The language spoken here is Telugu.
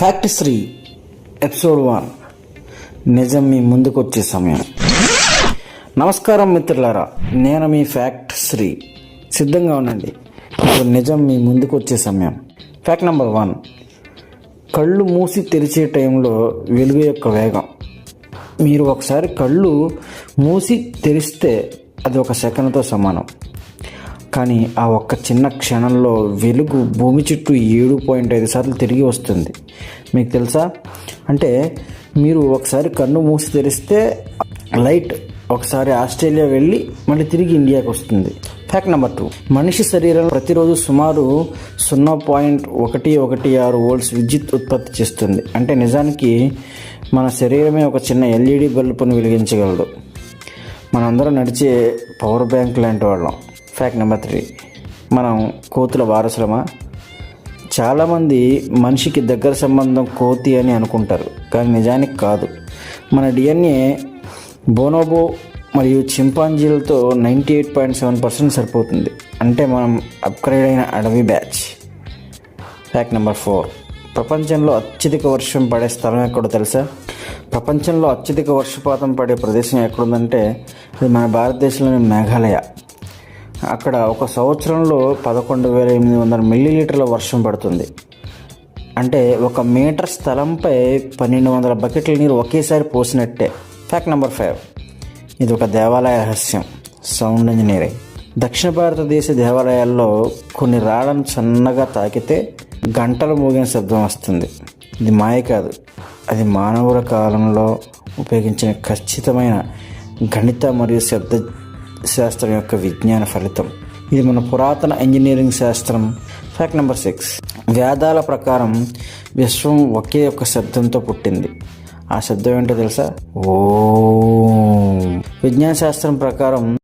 Fact Shri episode one. నిజం మీ ముందుకు వచ్చే సమయం. నమస్కారం మిత్రులారా నేను మీ ఫ్యాక్ట్ శ్రీ సిద్ధంగా ఉండండి. ఇప్పుడు నిజం మీ ముందుకు వచ్చే సమయం. Fact number one. కళ్ళు మూసి తెరిచే టైంలో వెలుగు యొక్క వేగం. మీరు ఒకసారి కళ్ళు మూసి తెరిస్తే అది ఒక సెకండ్తో సమానం. కానీ ఆ ఒక్క చిన్న క్షణంలో వెలుగు భూమి చుట్టూ ఏడు పాయింట్ ఐదు సార్లు తిరిగి వస్తుంది. మీకు తెలుసా? అంటే మీరు ఒకసారి కన్ను మూసి తెరిస్తే లైట్ ఒకసారి ఆస్ట్రేలియా వెళ్ళి మళ్ళీ తిరిగి ఇండియాకి వస్తుంది. ఫ్యాక్ట్ నెంబర్ టూ మనిషి శరీరం ప్రతిరోజు సుమారు సున్నా పాయింట్ ఒకటి ఒకటి ఆరు వోల్ట్స్ విద్యుత్ ఉత్పత్తి చేస్తుంది. అంటే నిజానికి మన శరీరమే ఒక చిన్న ఎల్ఈడి బల్బును వెలిగించగలదు. మనందరం నడిచే పవర్ బ్యాంక్ లాంటి వాళ్ళం. ఫ్యాక్ట్ నెంబర్ త్రీ మనం కోతుల వారసులమా? చాలామంది మనిషికి దగ్గర సంబంధం కోతి అని అనుకుంటారు కానీ నిజానికి కాదు. మన డిఎన్ఏ బోనోబో మరియు చింపాంజీలతో ninety eight point seven percent సరిపోతుంది. అంటే మనం అప్గ్రేడ్ అయిన అడవి బ్యాచ్. ఫ్యాక్ట్ నెంబర్ ఫోర్ ప్రపంచంలో అత్యధిక వర్షం పడే స్థలం ఎక్కడో తెలుసా? ప్రపంచంలో అత్యధిక వర్షపాతం పడే ప్రదేశం ఎక్కడుందంటే అది మన భారతదేశంలోని మేఘాలయ. అక్కడ ఒక సంవత్సరంలో పదకొండు వేల ఎనిమిది వందల మిల్లీలీటర్ల వర్షం పడుతుంది. అంటే ఒక మీటర్ స్థలంపై పన్నెండు వందల బకెట్ల నీరు ఒకేసారి పోసినట్టే. ఫ్యాక్ట్ నెంబర్ ఫైవ్ ఇది ఒక దేవాలయ రహస్యం. సౌండ్ ఇంజనీరింగ్ దక్షిణ భారతదేశ దేవాలయాల్లో కొన్ని రాళ్ళను సన్నగా తాకితే గంటలు మోగిన శబ్దం వస్తుంది. ఇది మాయ కాదు. అది మానవుల కాలంలో ఉపయోగించిన ఖచ్చితమైన గణిత మరియు శబ్ద శాస్త్రం యొక్క విజ్ఞాన ఫలితం. ఇది మన పురాతన ఇంజనీరింగ్ శాస్త్రం ఫ్యాక్ట్ నెంబర్ సిక్స్ వేదాల ప్రకారం విశ్వం ఒకే ఒక శబ్దంతో పుట్టింది. ఆ శబ్దం ఏంటో తెలుసా? ఓ. విజ్ఞాన శాస్త్రం ప్రకారం